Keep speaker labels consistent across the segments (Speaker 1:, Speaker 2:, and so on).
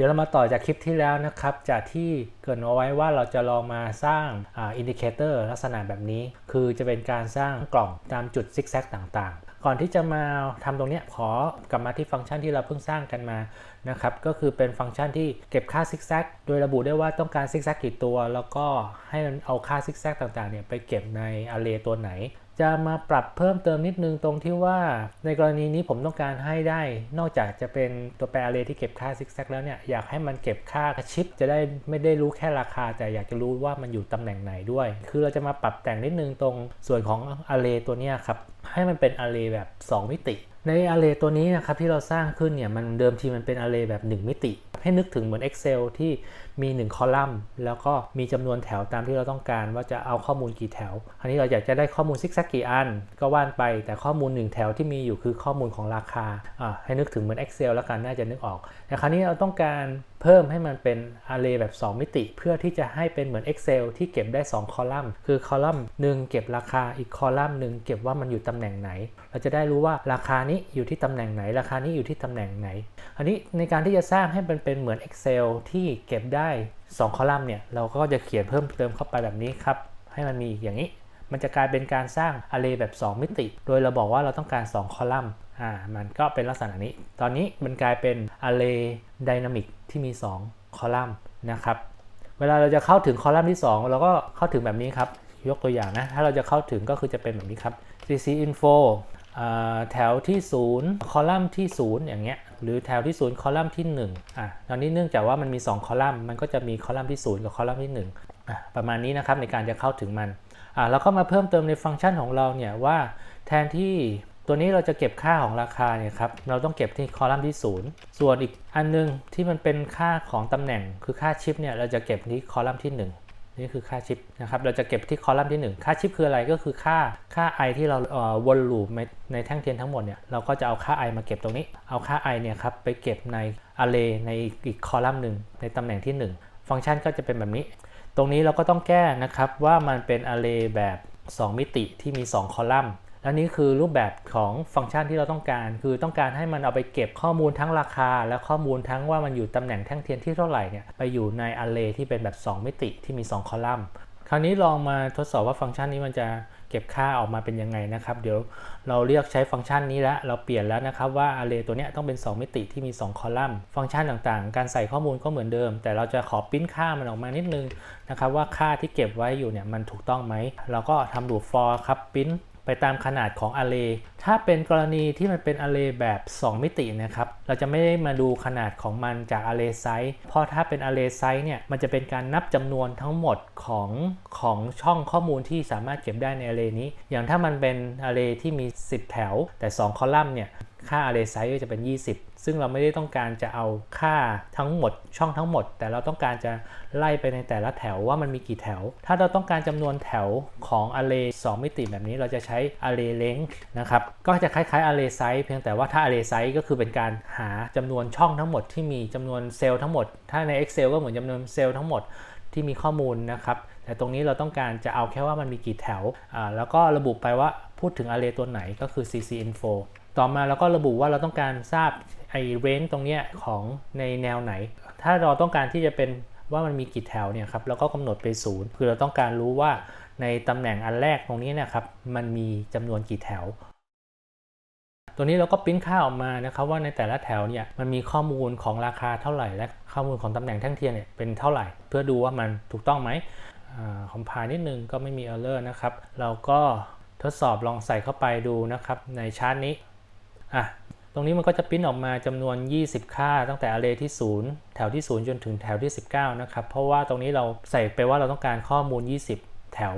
Speaker 1: ดี๋ยวเรามาต่อจากคลิปที่แล้วนะครับ จากที่เกรินเอาไว้ว่าเราจะลองมาสร้างอินดิเคเตอร์ลักษณะแบบนี้ คือจะเป็นการสร้างกล่องตามจุดซิกแซกต่างๆ ก่อนที่จะมาทำตรงนี้ขอกลับมาที่ฟังก์ชันที่เราเพิ่งสร้างกันมานะครับ ก็คือเป็นฟังก์ชันที่เก็บค่าซิกแซกโดยระบุได้ว่าต้องการซิกแซกกี่ตัว แล้วก็ให้มันเอาค่าซิกแซกต่างๆเนี่ยไปเก็บในอาร์เรย์ตัวไหน จะมาปรับเพิ่มเติมนิดนึงตรงที่ว่าในกรณีนี้ผมต้องการให้ได้ นอกจากจะเป็นตัวแปรเรที่เก็บค่าซิกแซกแล้วเนี่ย อยากให้มันเก็บค่าชิป จะได้ไม่ได้รู้แค่ราคา แต่อยากจะรู้ว่ามันอยู่ตำแหน่งไหนด้วย คือเราจะมาปรับแต่งนิดนึงตรงส่วนของอาร์เรตัวนี้ครับ ให้มันเป็นอาร์เรแบบ 2 มิติ ในอาร์เรตัวนี้นะครับที่เราสร้างขึ้นเนี่ยมันเดิมทีมันเป็นอาร์เรแบบ 1 มิติ ให้นึกถึงเหมือน Excel ที่มี 1 คอลัมน์ แล้วก็มีจำนวนแถวตามที่เราต้องการว่าจะเอาข้อมูลกี่แถว อันนี้เราอยากจะได้ข้อมูลซิกแซกกี่อัน ก็ว่านไปแต่ข้อมูล 1 แถวที่มีอยู่คือข้อมูลของราคาอ่าให้นึกถึงเหมือน Excel แล้วกันน่าจะนึกออกแต่คราวนี้เราต้องการ เพิ่มให้มันเป็น array แบบ 2 มิติ เพื่อที่จะให้เป็นเหมือน Excel ที่เก็บได้ 2 คอลัมน์ คือคอลัมน์หนึ่งเก็บราคาอีกคอลัมน์หนึ่งเก็บว่ามันอยู่ตำแหน่งไหน เราจะได้รู้ว่าราคานี้อยู่ที่ตำแหน่งไหน ราคานี้อยู่ที่ตำแหน่งไหน อันนี้ในการที่จะสร้างให้มันเป็นเหมือน Excel ที่เก็บได้ 2 คอลัมน์เนี่ยเราก็จะเขียนเพิ่มเติมเข้าไปแบบนี้ครับให้มันมีอย่างนี้ มันจะกลายเป็นการสร้าง array แบบ 2 มิติ โดยเราบอกว่าเราต้องการ 2 คอลัมน์อ่ามันก็เป็นลักษณะนี้ ตอนนี้มันกลายเป็น array dynamic ที่มี 2 คอลัมน์นะครับ เวลาเราจะเข้าถึงคอลัมน์ที่ 2 เราก็เข้าถึงแบบนี้ครับ ยกตัวอย่างนะ ถ้าเราจะเข้าถึงก็คือจะเป็นแบบนี้ครับ cc info แถวที่ 0 คอลัมน์ที่ 0 อย่างเงี้ย หรือแถวที่ 0 คอลัมน์ที่1อะตอนนี้เนื่องจากว่ามันมี 2 คอลัมน์ มันก็จะมีคอลัมน์ที่ 0 กับคอลัมน์ที่1อะประมาณนี้นะครับในการจะเข้าถึงมัน อะแล้วก็มาเพิ่มเติมในฟังก์ชันของเราเนี่ยว่าแทนที่ตัวนี้เราจะเก็บค่าของราคาเนี่ยครับเราต้องเก็บที่คอลัมน์ที่ 0 ส่วนอีกอันนึงที่มันเป็นค่าของตำแหน่งคือค่าชิปเนี่ยเราจะเก็บที่คอลัมน์ที่ 1นี่คือค่าชิปนะครับเราจะเก็บที่คอลัมน์ที่ 1 ค่าชิปคืออะไรก็คือค่าค่า i ที่เราวนลูปในแท่งเทียนทั้งหมดเนี่ยเราก็จะเอาค่า i มาเก็บตรงนี้ เอาค่า i เนี่ยครับไปเก็บใน array ในอีกคอลัมน์หนึ่งในตำแหน่งที่ 1 ฟังก์ชันก็จะเป็นแบบนี้ ตรงนี้เราก็ต้องแก้นะครับว่ามันเป็นอาร์เรย์แบบ 2 มิติที่มี 2 คอลัมน์และนี้คือรูปแบบของฟังก์ชันที่เราต้องการ คือต้องการให้มันเอาไปเก็บข้อมูลทั้งราคา และข้อมูลทั้งว่ามันอยู่ตำแหน่งแท่งเทียนที่เท่าไหร่เนี่ยไปอยู่ในอาร์เรย์ที่เป็นแบบ 2 มิติที่มี 2 คอลัมน์ คราวนี้ลองมาทดสอบว่าฟังก์ชันนี้มันจะ เก็บค่าออกมาเป็นยังไงนะครับ เดี๋ยวเราเรียกใช้ฟังก์ชันนี้แล้ว เราเปลี่ยนแล้วนะครับว่า array ตัวนี้ต้องเป็น 2 มิติที่มี 2 คอลัมน์ ฟังก์ชันต่างๆ การใส่ข้อมูลก็เหมือนเดิม แต่เราจะขอปิ้นค่ามันออกมานิดนึงนะครับว่าค่าที่เก็บไว้อยู่เนี่ยมันถูกต้องไหมเราก็ทำดู for ครับปิ้น ไปตามขนาดของ array ถ้าเป็นกรณีที่มันเป็น array แบบ 2 มิตินะครับ เราจะไม่ได้มาดูขนาดของมันจาก array size เพราะถ้าเป็น array size เนี่ยมันจะเป็นการนับจำนวนทั้งหมดของของช่องข้อมูลที่สามารถเก็บได้ใน array นี้ อย่างถ้ามันเป็น array ที่มี 10 แถว แต่ 2 คอลัมน์เนี่ยค่า array size ก็จะเป็น 20 ซึ่งเราไม่ได้ต้องการจะเอาค่าทั้งหมดช่องทั้งหมด แต่เราต้องการจะไล่ไปในแต่ละแถวว่ามันมีกี่แถว ถ้าเราต้องการจำนวนแถวของ array 2มิติแบบนี้เราจะใช้ array length นะครับก็จะคล้ายๆ array size เพียงแต่ว่าถ้า array size ก็คือเป็นการหาจำนวนช่องทั้งหมดที่มีจำนวนเซลล์ทั้งหมด ถ้าใน Excel ก็เหมือนจำนวนเซลล์ทั้งหมดที่มีข้อมูลนะครับ แต่ตรงนี้เราต้องการจะเอาแค่ว่ามันมีกี่แถว อ่า แล้วก็ระบุไปว่าพูดถึง array ตัวไหนก็คือ cc info ต่อมาเราก็ระบุว่าเราต้องการทราบ ไอ้ range ตรงเนี้ยของในแนวไหน ถ้าเราต้องการที่จะเป็นว่ามันมีกี่แถวเนี่ยครับเราก็กำหนดไปศูนย์คือเราต้องการรู้ว่าในตำแหน่งอันแรกตรงนี้นี่ยครับมันมีจำนวนกี่แถว ตัวนี้เราก็ปริ้นค่าออกมานะครับว่าในแต่ละแถวเนี่ยมันมีข้อมูลของราคาเท่าไหร่ และข้อมูลของตำแหน่งแท่งเทียนเนี่ยเป็นเท่าไหร่ เพื่อดูว่ามันถูกต้องไหมคอมพายนิดนึงก็ไม่มี error นะครับ เราก็ทดสอบลองใส่เข้าไปดูนะครับในชาร์ตนี้อะ ตรงนี้มันก็จะพิมพ์ออกมาจำนวน 20 ค่า ตั้งแต่ array ที่ 0 แถวที่ 0 จนถึงแถวที่ 19 นะครับ เพราะว่าตรงนี้เราใส่ไปว่าเราต้องการข้อมูล 20 แถว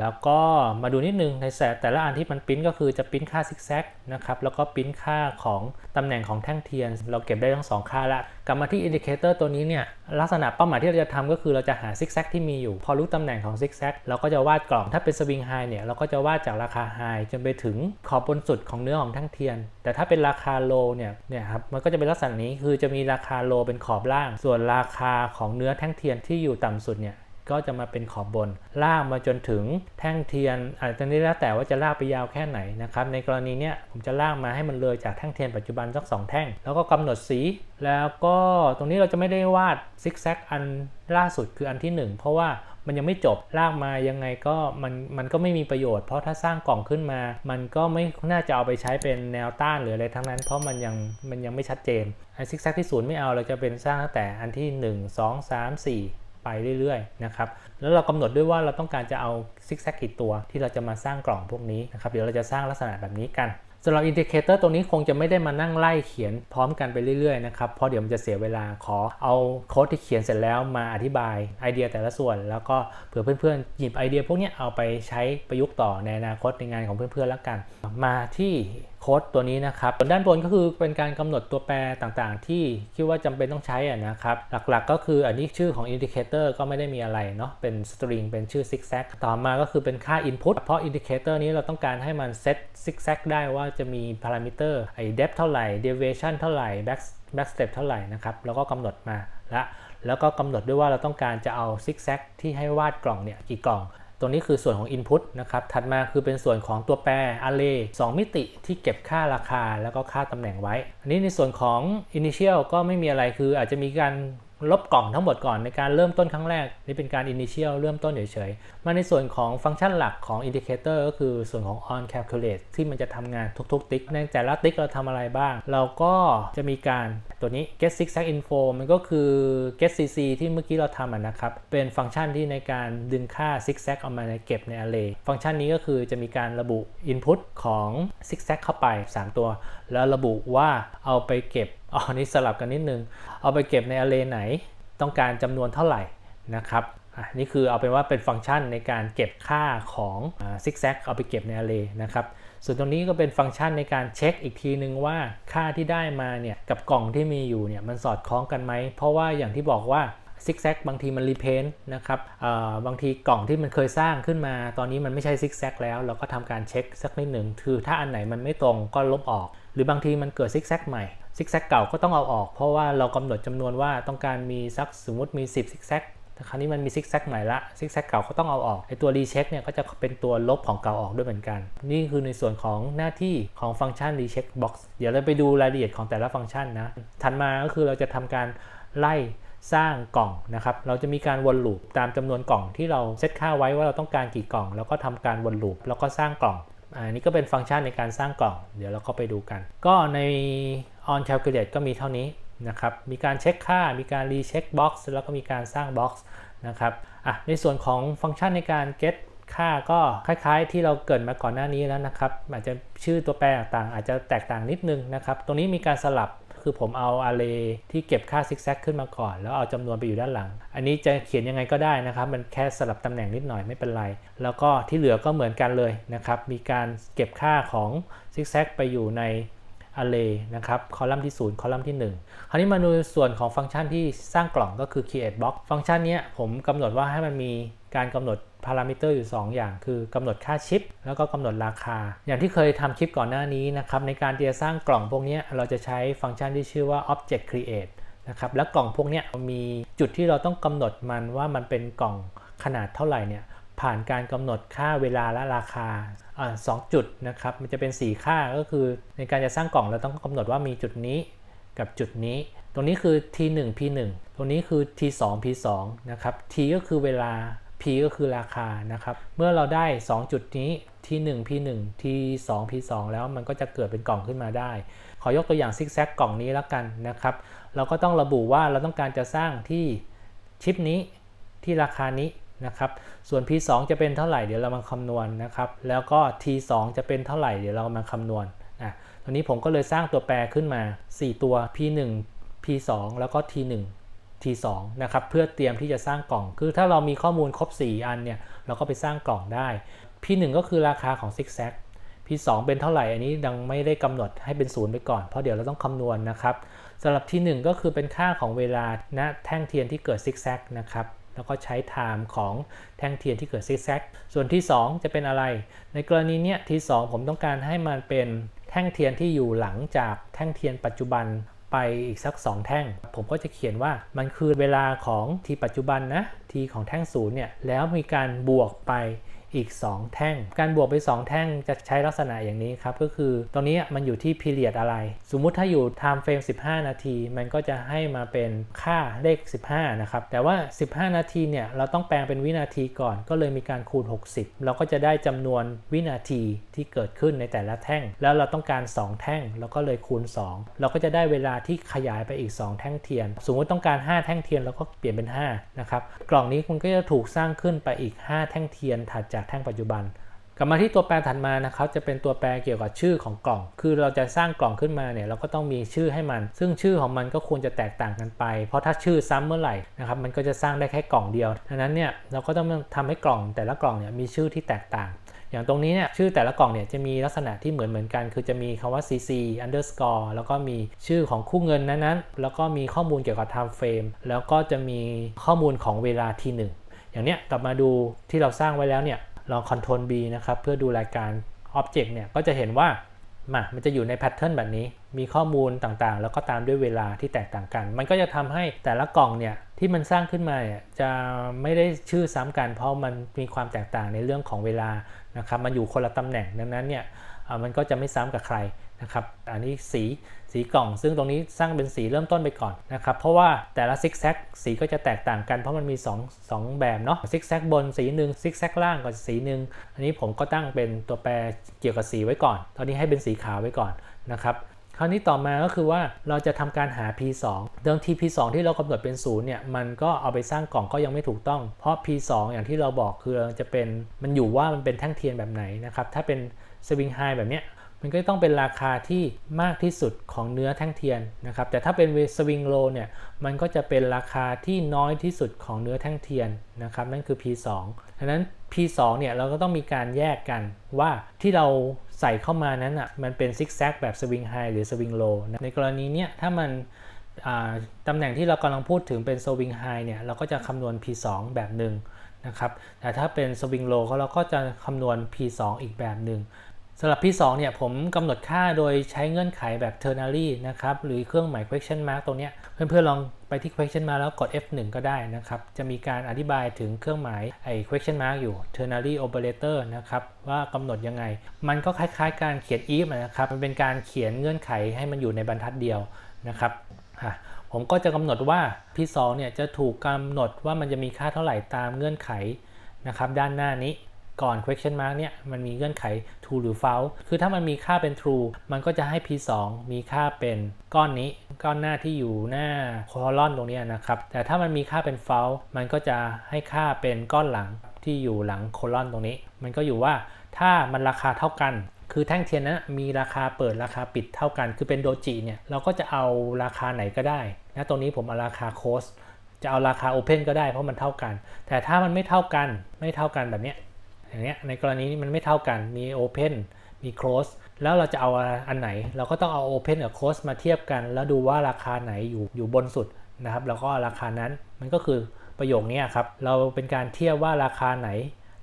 Speaker 1: แล้วก็มาดูนิดนึงในแต่ละอันที่มันปิ้นก็คือจะปิ้นค่าซิกแซกนะครับแล้วก็ปิ้นค่าของตำแหน่งของแท่งเทียน เราเก็บได้ทั้ง 2 ค่าละกลับมาที่อินดิเคเตอร์ตัวนี้เนี่ยลักษณะเป้าหมายที่เราจะทำก็คือเราจะหาซิกแซกที่มีอยู่ พอรู้ตำแหน่งของซิกแซกเราก็จะวาดกล่องถ้าเป็นสวิงไฮเนี่ยเราก็จะวาดจากราคาไฮจนไปถึงขอบบนสุดของเนื้อของแท่งเทียน แต่ถ้าเป็นราคาโลเนี่ยเนี่ยครับมันก็จะเป็นลักษณะนี้คือจะมีราคาโลเป็นขอบล่าง ส่วนราคาของเนื้อแท่งเทียนที่อยู่ต่ำสุดเนี่ย ก็จะมาเป็นขอบบนลากมาจนถึงแท่งเทียนอาจจะนี้แล้วแต่ว่าจะลากไปยาวแค่ไหนนะครับในกรณีเนี้ยผมจะลากมาให้มันเลยจากแท่งเทียนปัจจุบันสักสองแท่ง แล้วก็กำหนดสี แล้วก็ตรงนี้เราจะไม่ได้วาดซิกแซกอันล่าสุดคืออันที่หนึ่งเพราะว่ามันยังไม่จบลากมายังไงก็มันมันก็ไม่มีประโยชน์เพราะถ้าสร้างกล่องขึ้นมา มันก็ไม่น่าจะเอาไปใช้เป็นแนวต้านหรืออะไรทั้งนั้น เพราะมันยังมันยังไม่ชัดเจนไอซิกแซกที่ศูนย์ไม่เอาเราจะเป็นสร้างตั้งแต่อันที่ 1 2 3 4 ไปเรื่อยๆนะครับแล้วเรากำหนดด้วยว่าเราต้องการจะเอาซิกแซกกี่ตัวที่เราจะมาสร้างกล่องพวกนี้นะครับเดี๋ยวเราจะสร้างลักษณะแบบนี้กันสำหรับอินดิเคเตอร์ตัวนี้คงจะไม่ได้มานั่งไล่เขียนพร้อมกันไปเรื่อยๆนะครับเพราะเดี๋ยวมันจะเสียเวลาขอเอาโค้ดที่เขียนเสร็จแล้วมาอธิบายไอเดียแต่ละส่วน แล้วก็เผื่อเพื่อนๆหยิบไอเดียพวกนี้เอาไปใช้ประยุกต์ต่อในอนาคตในงานของเพื่อนๆแล้วกัน มาที่ ค้ดตัวนี้นะครับส่วนด้านบนก็คือเป็นการกำหนดตัวแปรต่างๆ ที่คิดว่าจำเป็นต้องใช้อะนะครับหลักๆ ก็คืออันนี้ชื่อของ indicator ก็ไม่ได้มีอะไรเนาะเป็น string เป็นชื่อ zigzag ต่อมาก็คือเป็นค่า input เพราะ indicator นี้เราต้องการให้มัน set zigzag ได้ว่าจะมี parameter ไอ้ depth เท่าไหร่ deviation เท่าไหร่ back back step เท่าไหร่นะครับแล้วก็กำหนดมาละแล้วก็กำหนดด้วยว่าเราต้องการจะเอา zigzag ที่ให้วาดกล่องเนี่ยกี่กล่อง ตรงนี้คือส่วนของ Input นะครับ ถัดมาคือเป็นส่วนของตัวแปร Array 2 มิติที่เก็บค่าราคาแล้วก็ค่าตำแหน่งไว้ อันนี้ในส่วนของ Initial ก็ไม่มีอะไรคืออาจจะมีการ ลบกล่องทั้งหมดก่อนในการเริ่มต้นครั้งแรก นี่เป็นการ Initial เริ่มต้นเฉยๆ มาในส่วนของฟังก์ชันหลักของ Indicator ก็คือส่วนของ On Calculate ที่มันจะทำงานทุกๆ ติ๊ก ในแต่ละติ๊กเราทำอะไรบ้าง เราก็จะมีการตัวนี้ get zigzag info มันก็คือ get cc ที่เมื่อกี้เราทำนะครับ เป็นฟังก์ชันที่ในการดึงค่า zigzag เอามาในเก็บใน array ฟังก์ชันนี้ก็คือจะมีการระบุ input ของ zigzag เข้าไป 3 ตัว แล้วระบุว่าเอาไปเก็บ อ๋อนี่สลับกันนิดนึง เอาไปเก็บใน array ไหน ต้องการจำนวนเท่าไหร่นะครับอะนี่คือเอาเป็นว่าเป็นฟังก์ชันในการเก็บค่าของซิกแซกเอาไปเก็บใน array นะครับ ส่วนตรงนี้ก็เป็นฟังก์ชันในการเช็คอีกทีนึงว่าค่าที่ได้มาเนี่ยกับกล่องที่มีอยู่เนี่ยมันสอดคล้องกันไหม เพราะว่าอย่างที่บอกว่าซิกแซกบางทีมันรีเพนต์นะครับบางทีกล่องที่มันเคยสร้างขึ้นมา ตอนนี้มันไม่ใช่ซิกแซกแล้ว เราก็ทำการเช็คสักนิดหนึ่งคือถ้าอันไหนมันไม่ตรงก็ลบออก หรือบางทีมันเกิดซิกแซกใหม่ ซิกแซกเก่าก็ต้องเอาออกเพราะว่าเรากำหนดจำนวนว่าต้องการมีสักสมมติมี 10ซิกแซกแต่คราวนี้มันมีซิกแซกใหม่ละซิกแซกเก่าก็ต้องเอาออกไอตัวรีเช็คเนี่ยก็จะเป็นตัวลบของเก่าออกด้วยเหมือนกัน นี่คือในส่วนของหน้าที่ของฟังก์ชันรีเช็คบ็อกซ์เดี๋ยวเราไปดูรายละเอียดของแต่ละฟังก์ชันนะถัดมาก็คือเราจะทำการไล่สร้างกล่องนะครับ เราจะมีการวนลูปตามจำนวนกล่องที่เราเซตค่าไว้ว่าเราต้องการกี่กล่อง แล้วก็ทำการวนลูปแล้วก็สร้างกล่องอันนี้ก็เป็นฟังก์ชันในการสร้างกล่อง เดี๋ยวเราก็ไปดูกัน ก็ใน on calculate ก็มีเท่านี้นะครับ มีการเช็คค่า มีการรีเช็คบ็อกซ์แล้วก็มีการสร้างบ็อกซ์นะครับอะในส่วนของฟังก์ชันในการ get ค่าก็คล้ายๆ ที่เราเกิดมาก่อนหน้านี้แล้วนะครับ อาจจะชื่อตัวแปรต่างๆ อาจจะแตกต่างนิดนึงนะครับ ตรงนี้มีการสลับคือผมเอา array ที่เก็บค่าซิกแซกขึ้นมาก่อน แล้วเอาจำนวนไปอยู่ด้านหลัง อันนี้จะเขียนยังไงก็ได้นะครับ มันแค่สลับตำแหน่งนิดหน่อยไม่เป็นไร แล้วก็ที่เหลือก็เหมือนกันเลยนะครับ มีการเก็บค่าของซิกแซกไปอยู่ใน array นะครับ คอลัมน์ที่ 0 คอลัมน์ที่ 1 คราวนี้มาดูส่วนของฟังก์ชันที่สร้างกล่องก็คือ create box ฟังก์ชันนี้ผมกำหนดว่าให้มันมีการกำหนดพารามิเตอร์อยู่ 2 อย่าง คือกำหนดค่าชิป แล้วก็กำหนดราคา อย่างที่เคยทำคลิปก่อนหน้านี้นะครับ ในการที่จะสร้างกล่องพวกนี้เราจะใช้ฟังก์ชันที่ชื่อว่า object create นะครับ และกล่องพวกนี้มีจุดที่เราต้องกำหนดมันว่ามันเป็นกล่องขนาดเท่าไหร่เนี่ย ผ่านการกำหนดค่าเวลาและราคาสองจุดนะครับ มันจะเป็น 4 ค่าก็คือในการจะสร้างกล่องเราต้องกำหนดว่ามีจุดนี้กับจุดนี้ ตรงนี้คือ t1 p1 ตรงนี้คือ t2 p2 นะครับ t ก็คือเวลา p ก็คือราคานะครับ เมื่อเราได้ 2 จุดนี้ t1 p1 t2 p2 แล้วมันก็จะเกิดเป็นกล่องขึ้นมาได้ ขอยกตัวอย่างซิกแซกกล่องนี้แล้วกันนะครับ เราก็ต้องระบุว่าเราต้องการจะสร้างที่ชิปนี้ที่ราคานี้ นะครับ ส่วน P2 จะเป็นเท่าไหร่เดี๋ยวเรามาคำนวณนะครับ แล้วก็ T2 จะเป็นเท่าไหร่เดี๋ยวเรามาคำนวณนะตรงนี้ผมก็เลยสร้างตัวแปรขึ้นมา 4 ตัว P1 P2 แล้วก็ T1 T2 นะครับ เพื่อเตรียมที่จะสร้างกล่อง คือถ้าเรามีข้อมูลครบ 4 อันเนี่ย เราก็ไปสร้างกล่องได้ P1 ก็คือราคาของ Zigzag P2 เป็นเท่าไหร่ อันนี้ดังไม่ได้กำหนดให้เป็นศูนย์ไปก่อน เพราะเดี๋ยวเราต้องคำนวณนะครับสำหรับ T1 ก็คือเป็นค่าของเวลาณแท่งเทียนที่เกิด Zigzag นะครับ แล้วก็ใช้ time ของแท่งเทียนที่เกิดซิกแซก ส่วนที่ 2 จะเป็นอะไร ในกรณีเนี้ยที่ 2 ผมต้องการให้มันเป็นแท่งเทียนที่อยู่หลังจากแท่งเทียนปัจจุบันไปอีกสัก 2 แท่ง ผมก็จะเขียนว่ามันคือเวลาของทีปัจจุบันนะทีของแท่งศูนย์เนี่ยแล้วมีการบวกไป อีก 2 แท่ง การบวกไป 2 แท่งจะใช้ลักษณะอย่างนี้ครับ ก็คือตรงนี้มันอยู่ที่ period อะไร สมมุติถ้าอยู่ time frame 15 นาที มันก็จะให้มาเป็นค่าเลข 15 นะครับ แต่ว่า 15 นาทีเนี่ยเราต้องแปลงเป็นวินาทีก่อน ก็เลยมีการคูณ 60 เราก็จะได้จำนวนวินาทีที่เกิดขึ้นในแต่ละแท่ง แล้วเราต้องการ 2 แท่งเราก็เลยคูณ 2 เราก็จะได้เวลาที่ขยายไปอีก 2 แท่งเทียน สมมติต้องการ 5 แท่งเทียนเราก็เปลี่ยนเป็น5นะครับกล่องนี้มันก็จะถูกสร้างขึ้นไปอีก 5 แท่งเทียนถัดจากแท่งปัจจุบัน กลับมาที่ตัวแปรถัดมานะครับจะเป็นตัวแปรเกี่ยวกับชื่อของกล่อง คือเราจะสร้างกล่องขึ้นมาเนี่ยเราก็ต้องมีชื่อให้มัน ซึ่งชื่อของมันก็ควรจะแตกต่างกันไป เพราะถ้าชื่อซ้ำเมื่อไหร่นะครับมันก็จะสร้างได้แค่กล่องเดียวดังนั้นเนี่ยเราก็ต้องทำให้กล่องแต่ละกล่องเนี่ยมีชื่อที่แตกต่างอย่างตรงนี้เนี่ยชื่อแต่ละกล่องเนี่ยจะมีลักษณะที่เหมือนเหมือนกัน คือจะมีคำว่า cc underscore แล้วก็มีชื่อของคู่เงินนั้นๆ แล้วก็มีข้อมูลเกี่ยวกับ time frame แล้วก็จะมีข้อมูลของเวลาที่ 1 อย่างเนี้ยกลับมาดูที่เราสร้างไว้แล้วเนี่ยลอง Ctrl B นะครับเพื่อดูรายการ Object เนี่ยก็จะเห็นว่ามามันจะอยู่ในแพทเทิร์นแบบนี้ มีข้อมูลต่างๆ แล้วก็ตามด้วยเวลาที่แตกต่างกัน มันก็จะทำให้แต่ละกล่องเนี่ยที่มันสร้างขึ้นมาเนี่ยจะไม่ได้ชื่อซ้ำกัน เพราะมันมีความแตกต่างในเรื่องของเวลานะครับ มันอยู่คนละตำแหน่งดังนั้นเนี่ยมันก็จะไม่ซ้ำกับใคร นะครับ อันนี้สีสีกล่อง ซึ่งตรงนี้สร้างเป็นสีเริ่มต้นไปก่อนนะครับ เพราะว่าแต่ละซิกแซกสีก็จะแตกต่างกันเพราะมันมี 2 2 แบบเนาะซิกแซกบนสีหนึ่งซิกแซกล่างก็สีหนึ่งอันนี้ผมก็ตั้งเป็นตัวแปรเกี่ยวกับสีไว้ก่อน ตอนนี้ให้เป็นสีขาวไว้ก่อนนะครับคราวนี้ต่อมาก็คือว่าเราจะทำการหา P2 เดิมที P2 ที่เรากำหนดเป็นศูนย์เนี่ยมันก็เอาไปสร้างกล่องก็ยังไม่ถูกต้อง เพราะ P2 อย่างที่เราบอกคือจะเป็นมันอยู่ว่ามันเป็นแท่งเทียนแบบไหนนะครับถ้าเป็นสวิงไฮแบบเนี้ย มันก็ต้องเป็นราคาที่มากที่สุดของเนื้อแท่งเทียนนะครับแต่ถ้าเป็นสวิงโลเนี่ยมันก็จะเป็นราคาที่น้อยที่สุดของเนื้อแท่งเทียนนะครับนั่นคือ P2 ดังนั้น P2 เนี่ยเราก็ต้องมีการแยกกันว่าที่เราใส่เข้ามานั้นอะมันเป็นซิกแซกแบบสวิงไฮหรือสวิงโลในกรณีเนี้ยถ้ามันตำแหน่งที่เรากำลังพูดถึงเป็นสวิงไฮเนี่ยเราก็จะคำนวณ P2 แบบหนึ่งนะครับแต่ถ้าเป็นสวิงโลเราก็จะคำนวณ P2 อีกแบบหนึ่ง สำหรับ P2 เนี่ยผมกำหนดค่าโดยใช้เงื่อนไขแบบ ternary นะครับหรือเครื่องหมาย question mark ตรงนี้เพื่อนๆลองไปที่ question mark แล้วกด F1 ก็ได้นะครับ จะมีการอธิบายถึงเครื่องหมายไอ้ question mark อยู่ ternary operator นะครับว่ากำหนดยังไง มันก็คล้ายๆ การเขียน if นะครับมันเป็นการเขียนเงื่อนไขให้มันอยู่ในบรรทัดเดียวนะครับผมก็จะกำหนดว่า P2 เนี่ยจะถูกกำหนดว่ามันจะมีค่าเท่าไหร่ตามเงื่อนไขนะครับด้านหน้านี้ ก่อน question mark เนี่ยมันมีเงื่อนไข true หรือ false คือถ้ามันมีค่าเป็น true มันก็จะให้ p2 มีค่าเป็นก้อนนี้ ก้อนหน้าที่อยู่หน้า colon ตรงนี้นะครับ แต่ถ้ามันมีค่าเป็น false มันก็จะให้ค่าเป็นก้อนหลังที่อยู่หลัง colon ตรงนี้ มันก็อยู่ว่าถ้ามันราคาเท่ากันคือแท่งเทียนนั้นมีราคาเปิดราคาปิดเท่ากัน คือเป็นโดจิเนี่ยเราก็จะเอาราคาไหนก็ได้นะตรงนี้ผมเอาราคาโคสจะเอาราคา Open ก็ได้เพราะมันเท่ากัน แต่ถ้ามันไม่เท่ากันไม่เท่ากันแบบนี้ อย่างเงี้ยในกรณีนี้มันไม่เท่ากันมี Open มี Close แล้วเราจะเอาอันไหน เราก็ต้องเอา Open กับ Close มาเทียบกัน แล้วดูว่าราคาไหนอยู่อยู่บนสุดนะครับ แล้วก็ราคานั้นมันก็คือประโยคนี้ครับ เราเป็นการเทียบว่าราคาไหน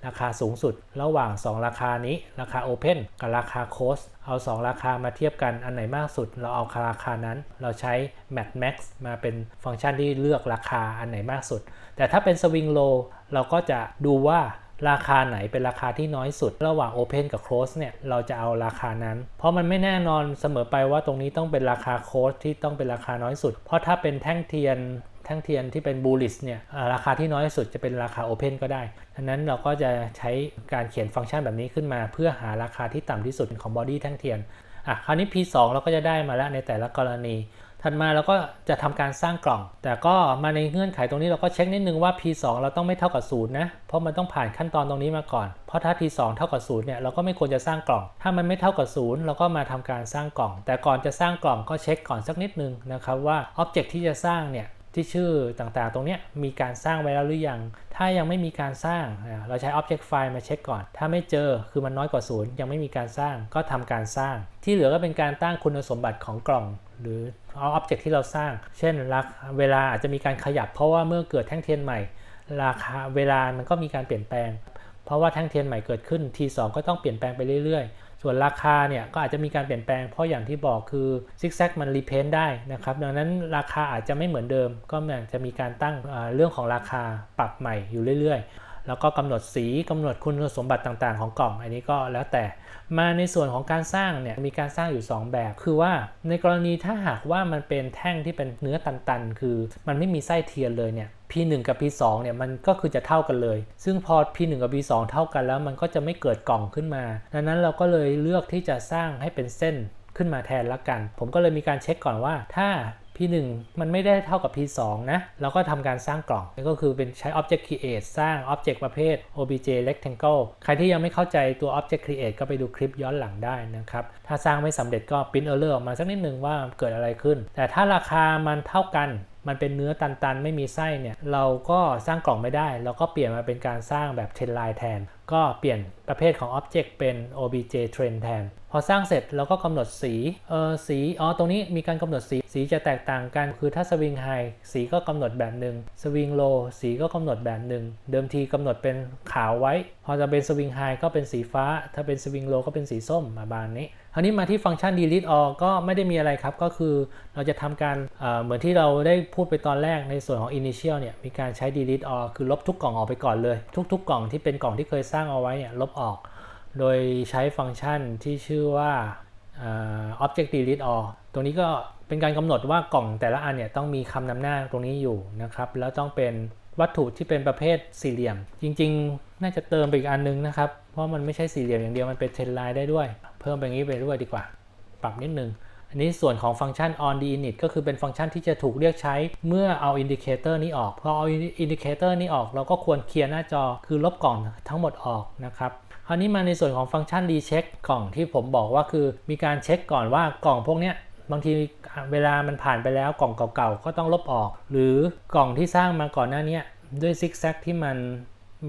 Speaker 1: ราคาสูงสุด ระหว่าง 2 ราคานี้ราคา Open กับราคา Close เอา 2 ราคามาเทียบกันอันไหนมากสุด เราเอาราคานั้น เราใช้ Mat Max มาเป็นฟังก์ชันที่เลือกราคาอันไหนมากสุด แต่ถ้าเป็น Swing Low เราก็จะดูว่าราคาไหนเป็นราคาที่น้อยสุด ระหว่าง Open กับ Close เนี่ยเราจะเอาราคานั้น เพราะมันไม่แน่นอนเสมอไปว่าตรงนี้ต้องเป็นราคา Close ที่ต้องเป็นราคาน้อยสุด เพราะถ้าเป็นแท่งเทียนแท่งเทียนที่เป็น bullish เนี่ยราคาที่น้อยสุดจะเป็นราคา Open ก็ได้ดังนั้นเราก็จะใช้การเขียนฟังก์ชันแบบนี้ขึ้นมา เพื่อหาราคาที่ต่ำที่สุดของบอดี้แท่งเทียนอะคราวนี้ P2 เราก็จะได้มาแล้วในแต่ละกรณี ถัดมาเราก็จะทำการสร้างกล่อง แต่ก็มาในเงื่อนไขตรงนี้เราก็เช็คนิดนึงว่า P2 เราต้องไม่เท่ากับ0นะเพราะมันต้องผ่านขั้นตอนตรงนี้มาก่อน เพราะถ้า P2 เท่ากับ0เนี่ยเราก็ไม่ควรจะสร้างกล่อง ถ้ามันไม่เท่ากับ0เราก็มาทำการสร้างกล่อง แต่ก่อนจะสร้างกล่องก็เช็คก่อนสักนิดนึงนะครับว่าอ็อบเจกต์ที่จะสร้างเนี่ยที่ชื่อต่างๆ ตรงนี้มีการสร้างไว้แล้วหรือยัง ถ้ายังไม่มีการสร้าง เราใช้ Object File มาเช็คก่อน ถ้าไม่เจอคือมันน้อยกว่าศูนย์ยังไม่มีการสร้างก็ทำการสร้าง ที่เหลือก็เป็นการตั้งคุณสมบัติของกล่อง หรือเอา Object ที่เราสร้าง เช่นรักเวลาอาจจะมีการขยับ เพราะว่าเมื่อเกิดแท่งเทียนใหม่ ราคาเวลามันก็มีการเปลี่ยนแปลง เพราะว่าแท่งเทียนใหม่เกิดขึ้น T2 ก็ต้องเปลี่ยนแปลงไปเรื่อยๆ ส่วนราคาเนี่ยก็อาจจะมีการเปลี่ยนแปลง เพราะอย่างที่บอกคือซิกแซกมันรีเพนได้นะครับ ดังนั้นราคาอาจจะไม่เหมือนเดิม ก็มันจะมีการตั้งเอ่อเรื่องของราคาปรับใหม่อยู่เรื่อยๆ แล้วก็กำหนดสีกำหนดคุณสมบัติต่างๆ ของกล่อง อันนี้ก็แล้วแต่มาในส่วนของการสร้างเนี่ยมีการสร้างอยู่ 2 แบบ คือว่าในกรณีถ้าหากว่ามันเป็นแท่งที่เป็นเนื้อตันๆ คือมันไม่มีไส้เทียนเลยเนี่ย P1 กับ P2 เนี่ยมันก็คือจะเท่ากันเลย ซึ่งพอ P1 กับ P2 เท่ากันแล้วมันก็จะไม่เกิดกล่องขึ้นมา ดังนั้นเราก็เลยเลือกที่จะสร้างให้เป็นเส้นขึ้นมาแทนละกัน ผมก็เลยมีการเช็คก่อนว่า ถ้า P1 มันไม่ได้เท่ากับ P2 นะ เราก็ทำการสร้างกล่องนั่นก็คือเป็นใช้ Object Create สร้าง Object ประเภท obj rectangle ใครที่ยังไม่เข้าใจตัว Object Create ก็ไปดูคลิปย้อนหลังได้นะครับ ถ้าสร้างไม่สำเร็จก็ print error ออกมาสักนิดนึงว่าเกิดอะไรขึ้น แต่ถ้าราคามันเท่ากัน มันเป็นเนื้อตันๆ ไม่มีไส้เนี่ยเราก็สร้างกล่องไม่ได้ เราก็เปลี่ยนมาเป็นการสร้างแบบ trend line แทน ก็เปลี่ยนประเภทของ Object เป็น obj trend แทน พอสร้างเสร็จเราก็กำหนดสีเออสีอ๋อตรงนี้มีการกำหนดสีสีจะแตกต่างกัน คือถ้าสวิงไฮสีก็กำหนดแบบหนึ่งสวิงโลสีก็กำหนดแบบหนึ่งเดิมทีกำหนดเป็นขาวไว้ พอจะเป็นสวิงไฮก็เป็นสีฟ้า ถ้าเป็นสวิงโลก็เป็นสีส้มมาบานนี้ คราวนี้มาที่ฟังก์ชัน delete all ก็ไม่ได้มีอะไรครับ ก็คือเราจะทำการเเหมือนที่เราได้พูดไปตอนแรกในส่วนของ initial เนี่ยมีการใช้ delete all คือลบทุกกล่องออกไปก่อนเลย ทุก ๆ กล่องที่เป็นกล่องที่เคยสร้างเอาไว้เนี่ยลบออก โดยใช้ฟังก์ชันที่ชื่อว่า object delete all ตรงนี้ก็เป็นการกำหนดว่ากล่องแต่ละอันเนี่ยต้องมีคำนำหน้าตรงนี้อยู่นะครับแล้วต้องเป็นวัตถุที่เป็นประเภทสี่เหลี่ยม จริง ๆ น่าจะเติมไปอีกอันนึงนะครับ เพราะมันไม่ใช่สี่เหลี่ยมอย่างเดียวมันเป็นเทนไลน์ได้ด้วย เพิ่มไปงี้ไปด้วยดีกว่า ปรับนิดนึง อันนี้ส่วนของฟังก์ชัน on the init ก็คือเป็นฟังก์ชันที่จะถูกเรียกใช้เมื่อเอาอินดิเคเตอร์นี้ออกพอเอาอินดิเคเตอร์นี้ออกเราก็ควรเคลียร์หน้าจอคือลบกล่องทั้งหมดออกนะครับคราวนี้มาในส่วนของฟังก์ชันรีเช็คกล่องที่ผมบอกว่าคือมีการเช็คก่อนว่ากล่องพวกเนี้ยบางทีเวลามันผ่านไปแล้วกล่องเก่าๆก็ต้องลบออก หรือกล่องที่สร้างมาก่อนหน้านี้ด้วยซิกแซกที่มัน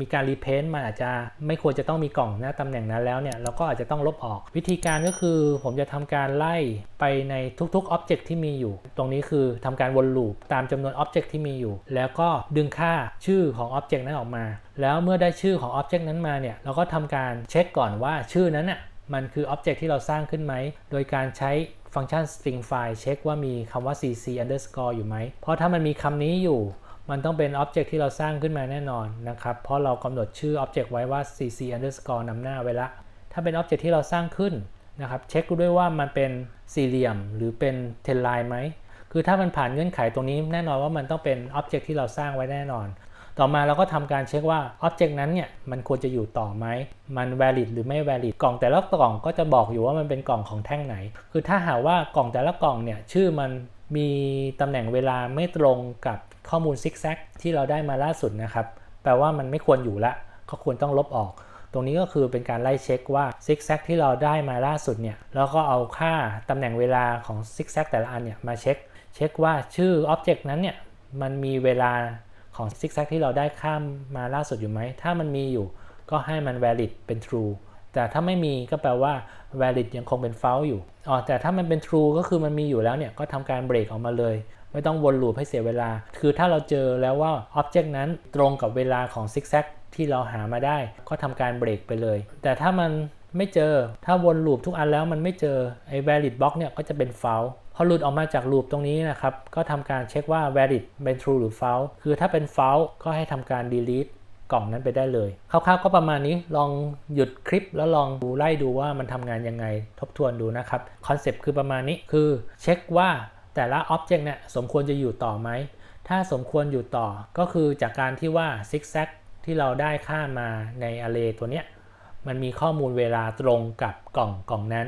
Speaker 1: มีการรีเพนต์มันอาจจะไม่ควรจะต้องมีกล่องหน้าตำแหน่งนั้นแล้วเนี่ยเราก็อาจจะต้องลบออก วิธีการก็คือผมจะทำการไล่ไปในทุกๆ Object ที่มีอยู่ ตรงนี้คือทำการวนลูปตามจำนวน Object ที่มีอยู่ แล้วก็ดึงค่าชื่อของ Object นั้นออกมา แล้วเมื่อได้ชื่อของ Object นั้นมาเนี่ยเราก็ทำการเช็คก่อนว่าชื่อนั้นน่ะมันคือ Object ที่เราสร้างขึ้นไหม โดยการใช้ฟังก์ชัน string file เช็คว่ามีคำว่า cc underscore อยู่ไหม เพราะถ้ามันมีคำนี้อยู่ มันต้องเป็น Object ที่เราสร้างขึ้นมาแน่นอนนะครับ เพราะเรากำหนดชื่อ Object ไว้ว่า cc underscore นำหน้าไว้ละ ถ้าเป็น Object ที่เราสร้างขึ้นนะครับ เช็คด้วยว่ามันเป็นสี่เหลี่ยมหรือเป็นเทนไลน์ไหม คือถ้ามันผ่านเงื่อนไขตรงนี้แน่นอนว่ามันต้องเป็น Object ที่เราสร้างไว้แน่นอน ต่อมาเราก็ทำการเช็คว่า Object นั้นเนี่ยมันควรจะอยู่ต่อไหมมัน valid หรือไม่ valid กล่องแต่ละกล่องก็จะบอกอยู่ว่ามันเป็นกล่องของแท่งไหน คือถ้าหากว่ากล่องแต่ละกล่องเนี่ยชื่อมันมีตำแหน่งเวลาไม่ตรงกับข้อมูลซิกแซกที่เราได้มาล่าสุดนะครับ แปลว่ามันไม่ควรอยู่ละก็ควรต้องลบออก ตรงนี้ก็คือเป็นการไล่เช็คว่าซิกแซกที่เราได้มาล่าสุดเนี่ยแล้วก็เอาค่าตำแหน่งเวลาของซิกแซกแต่ละอันเนี่ยมาเช็ค เช็คว่าชื่อ Object นั้นเนี่ยมันมีเวลา ของซิกแซกที่เราได้ข้ามมาล่าสุดอยู่ไหม ถ้ามันมีอยู่ก็ให้มัน valid เป็น true แต่ถ้าไม่มีก็แปลว่า valid ยังคงเป็น false อยู่ อ๋อ แต่ถ้ามันเป็น true ก็คือมันมีอยู่แล้วเนี่ย ก็ทำการเบรกออกมาเลย ไม่ต้องวนลูปให้เสียเวลา คือถ้าเราเจอแล้วว่า object นั้นตรงกับเวลาของ zigzag ที่เราหามาได้ ก็ทำการเบรกไปเลย แต่ถ้ามัน ไม่เจอ ถ้าวนลูปทุกอันแล้วมันไม่เจอไอ้ valid block เนี่ยก็จะเป็น false พอหลุดออกมาจากลูปตรงนี้นะครับ ก็ทำการเช็คว่า valid เป็น true หรือ false คือถ้าเป็น false ก็ให้ทำการ delete กล่องนั้นไปได้เลยคร่าวๆก็ประมาณนี้ลองหยุดคลิปแล้วลองดูไล่ดูว่ามันทำงานยังไงทบทวนดูนะครับคอนเซปต์คือประมาณนี้คือเช็คว่าแต่ละ Object เนี่ยสมควรจะอยู่ต่อไหมถ้าสมควรอยู่ต่อก็คือจากการที่ว่า zigzag ที่เราได้ค่ามาใน array ตัวเนี้ย มันมีข้อมูลเวลาตรงกับกล่องกล่องนั้น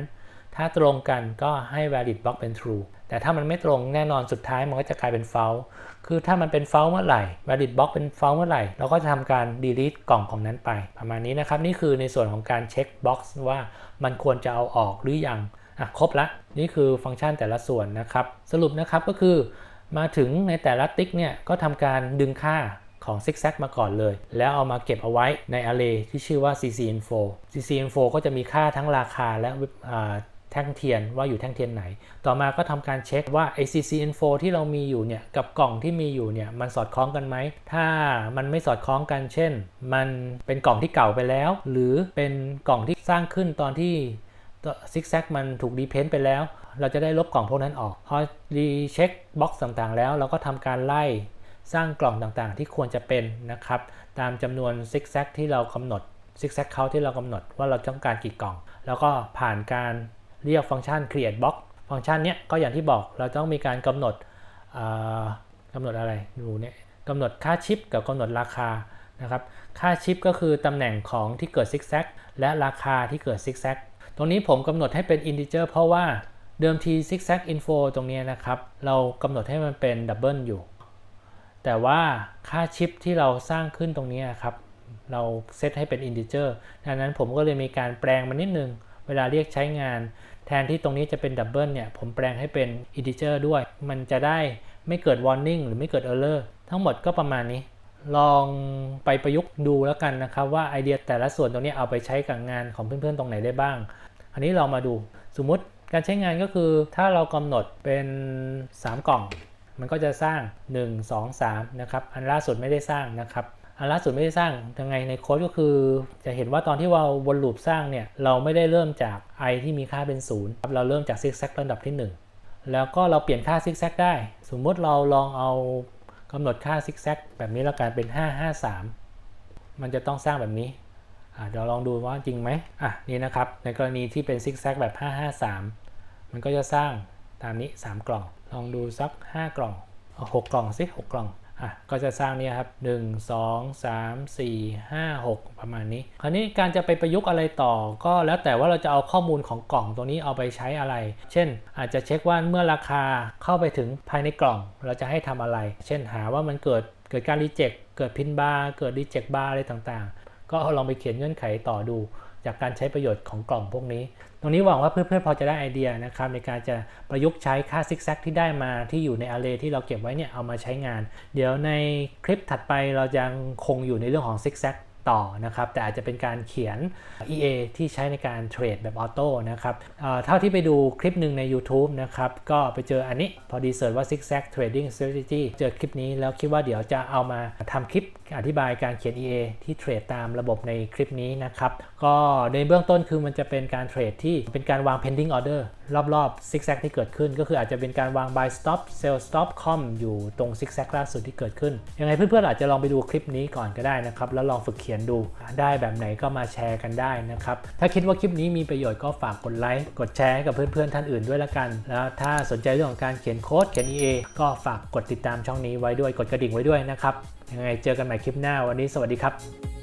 Speaker 1: ถ้าตรงกันก็ให้ valid block เป็น true แต่ถ้ามันไม่ตรงแน่นอนสุดท้ายมันก็จะกลายเป็น false คือถ้ามันเป็น false เมื่อไหร่ valid block เป็น false เมื่อไหร่ เราก็จะทำการ delete กล่องของนั้นไป ประมาณนี้นะครับ นี่คือในส่วนของการเช็ค box ว่ามันควรจะเอาออกหรือยังอะครบละนี่คือฟังก์ชันแต่ละส่วนนะครับ สรุปนะครับก็คือ มาถึงในแต่ละติ๊กเนี่ยก็ทำการดึงค่า ของ zigzag มาก่อนเลย แล้วเอามาเก็บเอาไว้ใน array ที่ชื่อว่า cc info cc info ก็จะมีค่าทั้งราคาและแท่งเทียนว่าอยู่แท่งเทียนไหน ต่อมาก็ทำการเช็คว่า ACC info ที่เรามีอยู่เนี่ยกับกล่องที่มีอยู่เนี่ยมันสอดคล้องกันไหม ถ้ามันไม่สอดคล้องกัน เช่น มันเป็นกล่องที่เก่าไปแล้ว หรือเป็นกล่องที่สร้างขึ้นตอนที่ซิกแซกมันถูกดีเพนไปแล้ว เราจะได้ลบกล่องพวกนั้นออก พอรีเช็คบ็อกซ์ต่างๆ แล้วเราก็ทำการไล่ สร้างกล่องต่างๆ ที่ควรจะเป็นนะครับ ตามจำนวนซิกแซกที่เรากำหนดซิกแซกเขาที่เรากำหนดว่าเราต้องการกี่กล่อง แล้วก็ผ่านการเรียกฟังก์ชัน create box ฟังก์ชันเนี้ยก็อย่างที่บอกเราต้องมีการกำหนดอ่ากำหนดอะไรดูเนี่ยกำหนดค่าชิปกับกำหนดราคานะครับค่าชิปก็คือตำแหน่งของที่เกิดซิกแซกและราคาที่เกิดซิกแซกตรงนี้ผมกำหนดให้เป็น integer เพราะว่าเดิมที zigzag info ตรงนี้นะครับ เรากำหนดให้มันเป็นดับเบิลอยู่ แต่ว่าค่าชิปที่เราสร้างขึ้นตรงนี้ครับ เราเซตให้เป็น integer ดังนั้นผมก็เลยมีการแปลงมันนิดนึง เวลาเรียกใช้งาน แทนที่ตรงนี้จะเป็นดับเบิลเนี่ย ผมแปลงให้เป็น integer ด้วย มันจะได้ไม่เกิด warning หรือไม่เกิด error ทั้งหมดก็ประมาณนี้ ลองไปประยุกต์ดูแล้วกันนะครับว่าไอเดียแต่ละส่วนตรงนี้เอาไปใช้กับงานของเพื่อนๆตรงไหนได้บ้าง อันนี้เรามาดูสมมุติการใช้งานก็คือถ้าเรากำหนดเป็น 3 กล่อง มันก็จะสร้าง 1 2 3นะครับ อันล่าสุดไม่ได้สร้างนะครับ อันล่าสุดไม่ได้สร้างยังไงในโค้ดก็คือ จะเห็นว่าตอนที่เราวนลูปสร้างเนี่ยเราไม่ได้เริ่มจาก i ที่มีค่าเป็น0ครับเราเริ่มจากซิกแซกระดับที่ 1 แล้วก็เราเปลี่ยนค่าซิกแซกได้ สมมติเราลองเอากำหนดค่าซิกแซกแบบนี้แล้วกันเป็น 553 มันจะต้องสร้างแบบนี้เดี๋ยวลองดูว่าจริงไหมอะนี่นะครับ ในกรณีที่เป็นซิกแซกแบบ 553 มันก็จะสร้างตามนี้ 3 กล่อง ลองดูสัก 5 กล่องเอา6กล่องสิ6กล่องอะก็จะสร้างเนี่ยครับ 1 2 3 4 5 6 ประมาณนี้ คราวนี้การจะไปประยุกต์อะไรต่อ ก็แล้วแต่ว่าเราจะเอาข้อมูลของกล่องตัวนี้เอาไปใช้อะไร เช่น อาจจะเช็คว่าเมื่อราคาเข้าไปถึงภายในกล่อง เราจะให้ทำอะไร เช่นหาว่ามันเกิดเกิดการรีเจ็คเกิดพินบาร์เกิดรีเจ็คบาร์อะไรต่างๆ ก็ลองไปเขียนเงื่อนไขต่อดู จากการใช้ประโยชน์ของกล่องพวกนี้ ตรงนี้หวังว่าเพื่อนๆพอจะได้ไอเดียนะครับในการจะประยุกต์ใช้ค่าซิกแซกที่ได้มาที่อยู่ใน array ที่เราเก็บไว้เนี่ยเอามาใช้งาน เดี๋ยวในคลิปถัดไปเรายังคงอยู่ในเรื่องของซิกแซกต่อนะครับแต่อาจจะเป็นการเขียน EA ที่ใช้ในการเทรดแบบออโต้นะครับเอ่อเท่าที่ไปดูคลิปหนึ่งใน YouTube นะครับก็ไปเจออันนี้พอดีเสิร์ชว่า zigzag trading strategy เจอคลิปนี้แล้วคิดว่าเดี๋ยวจะเอามาทำคลิปอธิบายการเขียน EA ที่เทรดตามระบบในคลิปนี้นะครับ ก็ในเบื้องต้นคือมันจะเป็นการเทรดที่เป็นการวาง pending order รอบๆ zigzag ที่เกิดขึ้น ก็คืออาจจะเป็นการวาง buy stop sell stop com อยู่ตรง zigzag ล่าสุดที่เกิดขึ้น ยังไงเพื่อนๆอาจจะลองไปดูคลิปนี้ก่อนก็ได้นะครับ แล้วลองฝึกเขียนดูได้แบบไหนก็มาแชร์กันได้นะครับ ถ้าคิดว่าคลิปนี้มีประโยชน์ก็ฝากกดไลค์กดแชร์ให้กับเพื่อนๆท่านอื่นด้วยละกัน แล้วถ้าสนใจเรื่องของการเขียนโค้ดเขียน EA ก็ฝากกดติดตามช่องนี้ไว้ด้วยกดกระดิ่งไว้ด้วยนะครับ ยังไงเจอกันใหม่คลิปหน้าวันนี้สวัสดีครับ